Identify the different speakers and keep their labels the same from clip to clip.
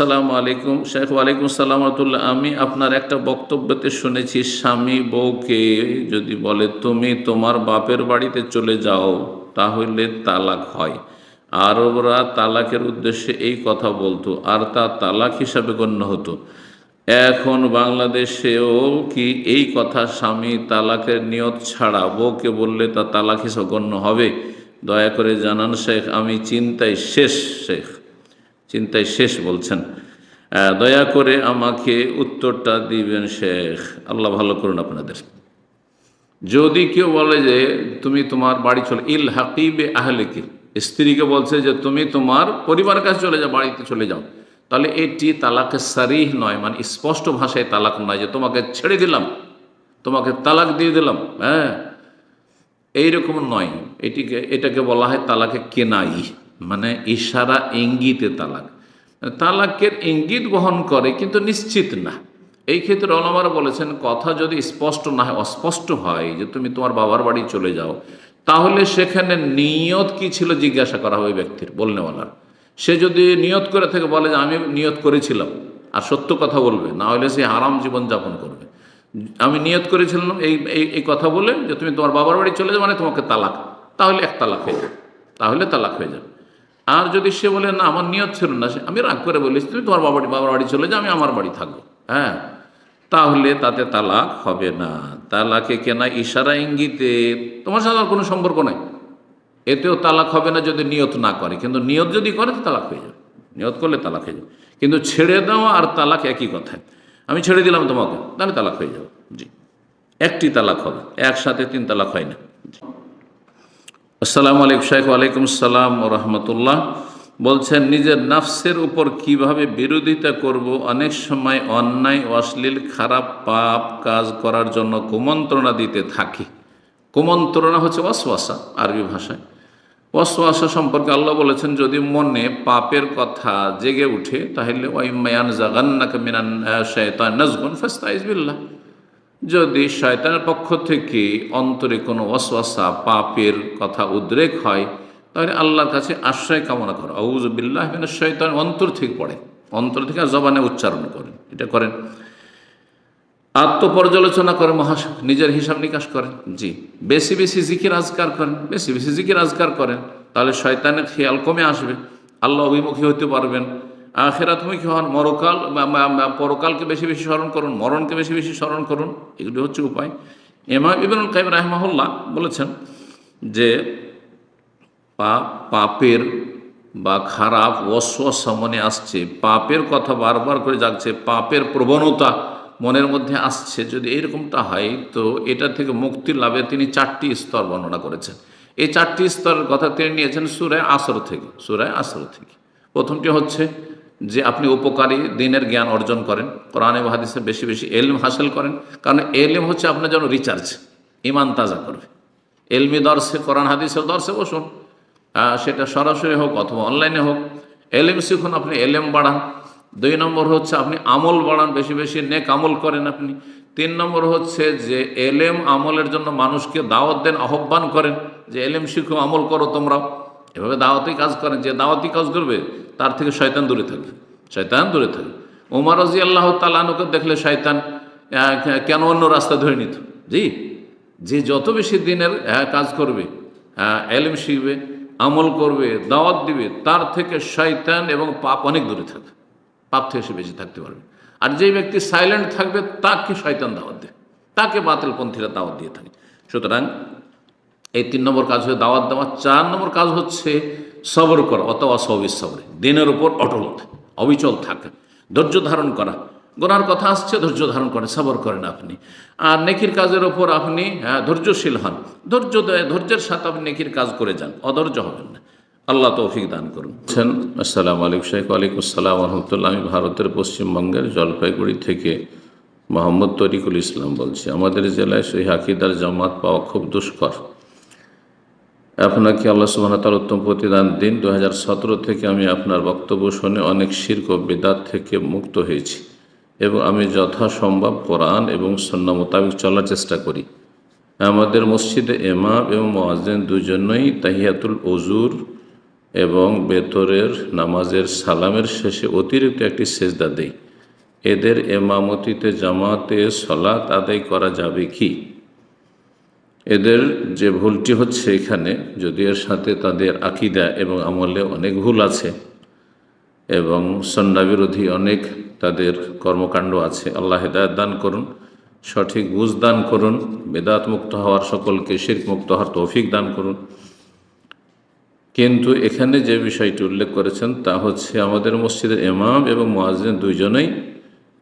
Speaker 1: আসসালামু আলাইকুম। শেখ, ওয়ালাইকুম সালাম রহমতুল্লাহ। আমি আপনার একটা বক্তব্যতে শুনেছি, স্বামী বউকে যদি বলে, তুমি তোমার বাপের বাড়িতে চলে যাও, তাহলে তালাক হয়। আরবরা তালাকের উদ্দেশ্যে এই কথা বলতো, আর তা তালাক হিসাবে গণ্য হতো। এখন বাংলাদেশেও কি এই কথা? স্বামী তালাকের নিয়ত ছাড়া বউকে বললে তা তালাক হিসাবে গণ্য হবে? দয়া করে জানান, শেখ, আমি চিন্তায় শেষ, শেখ। চিন্তায় শেষ বলছেন। দয়া করে আমাকে উত্তরটা দিবেন শেখ। আল্লাহ ভালো করুন আপনাদের। যদি কেউ বলে যে তুমি তোমার বাড়ি চলে ইল হাকিবে আহলেকে। স্ত্রীকে বলছে যে তুমি তোমার পরিবারের কাছে চলে যাও, বাড়িতে চলে যাও। তাহলে এটি তালাকে সারিহ নয় মানে স্পষ্ট ভাষায় তালাক নয় যে তোমাকে ছেড়ে দিলাম, তোমাকে তালাক দিয়ে দিলাম। হ্যাঁ এইরকম নয়। এটিকে এটাকে বলা হয় তালাকে কেনাই। মানে ইশারা ইঙ্গিতে তালাক। তালাকের ইঙ্গিত বহন করে কিন্তু নিশ্চিত না। এই ক্ষেত্রে অলমারা বলেছেন, কথা যদি স্পষ্ট না হয়, অস্পষ্ট হয় যে তুমি তোমার বাবার বাড়ি চলে যাও, তাহলে সেখানে নিয়ত কি ছিল জিজ্ঞাসা করা হবে ব্যক্তির বলনেওয়ালার সে যদি নিয়ত করে থেকে, বলে যে আমি নিয়ত করেছিলাম, আর সত্য কথা বলবে, না হলে সে আরাম জীবন যাপন করবে। আমি নিয়ত করেছিলাম এই এই এই কথা বলে যে তুমি তোমার বাবার বাড়ি চলে যাও মানে তোমাকে তালাক। তাহলে এক তালাক হয়ে যাবে। তাহলে তালাক হয়ে যাবে। আর যদি সে বলে, না, আমার নিয়ত ছিল না, সে, আমি রাগ করে বলিস, তুমি তোমার বাবার বাবার বাড়ি চলে যাও, আমি আমার বাড়ি থাকব। হ্যাঁ তাহলে তাতে তালাক হবে না। তালাকে কেনা ইশারা ইঙ্গিতে তোমার সাথে কোনো সম্পর্ক নাই। এতেও তালাক হবে না যদি নিয়ত না করে। কিন্তু নিয়ত যদি করে, তো তালাক হয়ে যাবে। নিয়ত করলে তালাক হয়ে যাবে। কিন্তু ছেড়ে দেওয়া আর তালাক একই কথায় আমি ছেড়ে দিলাম তোমাকে, তাহলে তালাক হয়ে যাবে। জি, একটি তালাক হবে। একসাথে তিন তালাক হয় না। আসসালামু আলাইকুম শেখ ওয়ালাইকুম সালাম ও রহমতুল্লাহ। বলছেন, নিজের নাফসের উপর কীভাবে বিরোধিতা করব? অনেক সময় অন্যায়, অশ্লীল, খারাপ পাপ কাজ করার জন্য কুমন্ত্রণা দিতে থাকি। কুমন্ত্রণা হচ্ছে ওয়াসওয়াসা আরবি ভাষায়। ওয়াসওয়াসা সম্পর্কে আল্লাহ বলেছেন, যদি মনে পাপের কথা জেগে উঠে, তাহলে ওই মায়ান জাগান্নাকে মিনান শয়তান নাজগুন ফাস্তাইজ বিল্লাহ। যদি শয়তানের পক্ষ থেকে অন্তরে কোনো ওয়াসওয়াসা, পাপের কথা উদ্রেক হয়, তাহলে আল্লাহর কাছে আশ্রয় কামনা করো। আউজবিল্লাহ শয়তান অন্তর থেকে পড়ে। অন্তর থেকে জবানে উচ্চারণ করেন। এটা করেন। আত্মপর্যালোচনা করে মহাস, নিজের হিসাব নিকাশ করেন। জি। বেশি বেশি জিকির আজকার করেন। বেশি বেশি জিকির আজকার করেন। তাহলে শয়তানের খেয়াল কমে আসবে। আল্লাহ অভিমুখী হতে পারবেন। আখেরাতমুখী হন, মরকাল পরকালকে বেশি বেশি স্মরণ করুন, মরণকে বেশি বেশি স্মরণ করুন, এগুলি হচ্ছে উপায়। এমা ইবনুল কাইম রাহমাহুল্লাহ বলেছেন যে পাপ পাপের বা খারাপ অস্বসা মনে আসছে, পাপের কথা বারবার করে যাচ্ছে পাপের প্রবণতা মনের মধ্যে আসছে। যদি এইরকমটা হয়, তো এটা থেকে মুক্তি লাভে তিনি চারটি স্তর বর্ণনা করেছেন। এই চারটি স্তরের কথা তিনি নিয়েছেন সুরায় আসর থেকে, সুরায় আসর থেকে। প্রথমটি হচ্ছে যে আপনি উপকারী দিনের জ্ঞান অর্জন করেন, কোরআন হাদিসে বেশি বেশি এলম হাসিল করেন, কারণ এলম হচ্ছে আপনার জন্য রিচার্জ ইমান তাজা করবে। এলমি দর্শে, কোরআন হাদিসের দর্শে বসুন সেটা সরাসরি হোক অথবা অনলাইনে হোক, এলেম শিখুন আপনি, এলেম বাড়ান। দুই নম্বর হচ্ছে আপনি আমল বাড়ান, বেশি বেশি নেক আমল করেন আপনি। তিন নম্বর হচ্ছে যে এলেম আমলের জন্য মানুষকে দাওয়াত দেন, আহ্বান করেন যে এলেম শিখো, আমল করো তোমরাও। এভাবে দাওয়াতি কাজ করেন, যে দাওয়াতি কাজ করবে তার থেকে শয়তান দূরে থাকবে। শয়তান দূরে থাকবে। উমার রাজি আল্লাহ তালানুকে দেখলে শয়তান কেন অন্য রাস্তা ধরে নিত? জি, যে যত বেশি দিনের কাজ করবে এলেম শিখবে, আমল করবে, দাওয়াত দিবে, তার থেকে শয়তান এবং পাপ অনেক দূরে থাকবে। পাপ থেকে সে বেশি থাকতে পারবে। আর যেই ব্যক্তি সাইলেন্ট থাকবে, তাকে শয়তান দাওয়াত দেয়। তাকে বাতিলপন্থীরা দাওয়াত দিয়ে থাকে। সুতরাং এই তিন নম্বর কাজ হচ্ছে দাওয়াত দেওয়া। চার নম্বর কাজ হচ্ছে সবর করা অথবা সবিস সবরে। দিনের উপর অটল অবিচল থাকা। ধৈর্য ধারণ করা গোনার কথা আসছে ধৈর্য ধারণ করেন সবর করেন আপনি। আর নেকির কাজের ওপর আপনি হ্যাঁ, ধৈর্যশীল হন। ধৈর্য ধৈর্যের সাথে আপনি নেকির কাজ করে যান অধৈর্য হবেন না। আল্লাহ তৌফিক দান করুন। আসসালামু আলাইকুম শেখ ওয়ালাইকুম আসসালাম রহমতুল্লাহ। আমি ভারতের পশ্চিমবঙ্গের জলপাইগুড়ি থেকে মোহাম্মদ তরিকুল ইসলাম বলছি। আমাদের জেলায় সেই হাকিদার জামাত পাওয়া খুব দুষ্কর। আপনাকে আল্লাহ সুবাহ উত্তম প্রতিদান দিন। দু হাজার সতেরো থেকে আমি আপনার বক্তব্য শুনে অনেক শির্ক ও বেদাত থেকে মুক্ত হয়েছি এবং আমি যথাসম্ভব কোরআন এবং সন্না মোতাবেক চলার চেষ্টা করি। আমাদের মসজিদে এমাম এবং মোয়াজেন দুজনেই তাহিয়াতুল অজুর এবং বেতরের নামাজের সালামের শেষে অতিরিক্ত একটি সেজদা দেই। এদের এমামতিতে জামাতে সলাত আদায় করা যাবে কি? এদের যে ভুলটি হচ্ছে এখানে, যদি এর সাথে তাদের আকিদা এবং আমলে অনেক ভুল আছে এবং সন্না বিরোধী অনেক তাদের কর্মকাণ্ড আছে, আল্লাহ হেদায়ত দান করুন, সঠিক বুঝ দান করুন, বেদাত মুক্ত হওয়ার সকলকে শির্ক মুক্ত হওয়ার তৌফিক দান করুন। কিন্তু এখানে যে বিষয়টি উল্লেখ করেছেন তা হচ্ছে আমাদের মসজিদের ইমাম এবং মোয়াজিন দুইজনেই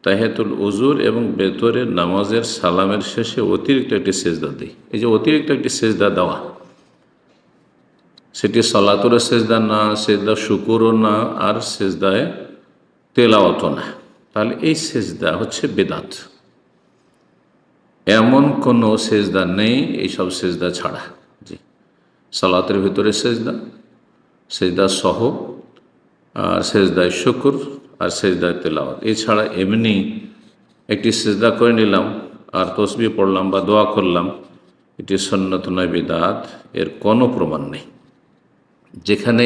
Speaker 1: তাহেতুল উজুর এবং বেতরের নামাজের সালামের শেষে অতিরিক্ত একটি সেজদা দিই। এই যে অতিরিক্ত একটি সেজদা দেওয়া, সেটি সলাতুরের সেজদা না, সেজদা শুকুরও না, আর সেজদায় তেলাওয়াতও না। তাহলে এই সেজদা হচ্ছে বেদাত। এমন কোনো সেজদা নেই এইসব সেজদা ছাড়া। জি, সালাতের ভিতরে সেজদা সেজদা সহ আর সেজদায় শুকুর আর সেজদায় তেলাওয়াত। এছাড়া এমনি একটি সেজদা করে নিলাম, আর তসবি পড়লাম বা দোয়া করলাম, এটি সন্ন্যত নয়, বেদাত, এর কোনো প্রমাণ নেই। যেখানে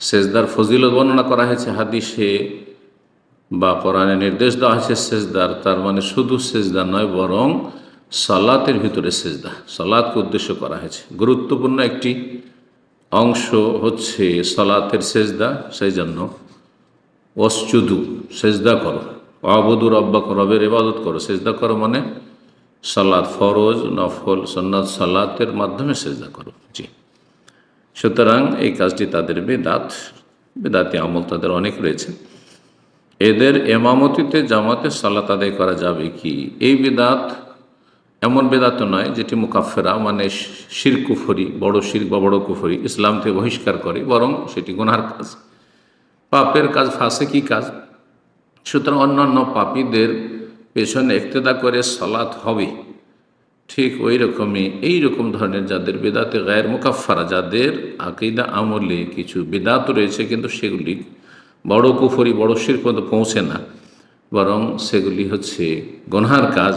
Speaker 1: সেজদার ফজিলত বর্ণনা করা হয়েছে হাদিসে বা কোরআনে নির্দেশ দেওয়া হয়েছে সেজদার, তার মানে শুধু সেজদা নয়, বরং সালাতের ভিতরে সেজদা, সালাতকে উদ্দেশ্য করা হয়েছে। গুরুত্বপূর্ণ একটি অংশ হচ্ছে সালাতের সেজদা সেই জন্য অশ্চুদু সেজদা করো। অবধুর রব্বা রবের ইবাদত করো। সেজদা করো মানে সালাদ ফরজ, নফল সন্ন্যাত সালাতের মাধ্যমে সেজদা করো। জি। সুতরাং এই কাজটি তাদের বেদাত, বেদাতি আমল তাদের অনেক রয়েছে। এদের এমামতিতে, জামাতে সালাত আদায় করা যাবে কি? এই বেদাত এমন বেদাত নয় যেটি মুকাফেরা মানে শির কুফরি, বড় শির বা বড় কুফরি ইসলাম থেকে বহিষ্কার করে, বরং সেটি গুনার কাজ। পাপের কাজ ফাঁসে কি কাজ? সুতরাং অন্যান্য পাপীদের পেছনে একতেদা করে সালাত হবে। ঠিক ওই রকমই, এই রকম ধরনের যাদের বেদাতে গায়ের মুকাফারা যাদের আকিদা আমলে কিছু বেদাত রয়েছে, কিন্তু সেগুলি বড় কুফরি, বড় শির পর্যন্ত পৌঁছে না, বরং সেগুলি হচ্ছে গনহার কাজ।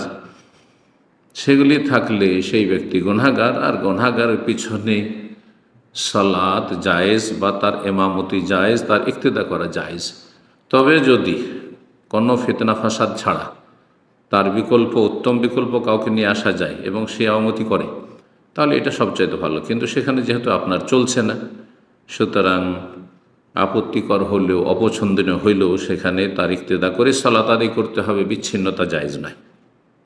Speaker 1: সেগুলি থাকলে সেই ব্যক্তি গনাগার আর গনাগারের পিছনে সালাত জায়েজ বা তার এমামতি জায়েজ, তার ইক্তেদা করা জায়েজ। তবে যদি কোনো ফিতনা ফাসাদ ছাড়া তার বিকল্প, উত্তম বিকল্প কাউকে নিয়ে আসা যায় এবং সে আমতি করে, তাহলে এটা সবচাইতে ভালো। কিন্তু সেখানে যেহেতু আপনার চলছে না, সুতরাং আপত্তিকর হলেও, অপছন্দনীয় হইলেও সেখানে তার ইক্তেদা করে সালাত আদায় করতে হবে, বিচ্ছিন্নতা জায়জ নয়।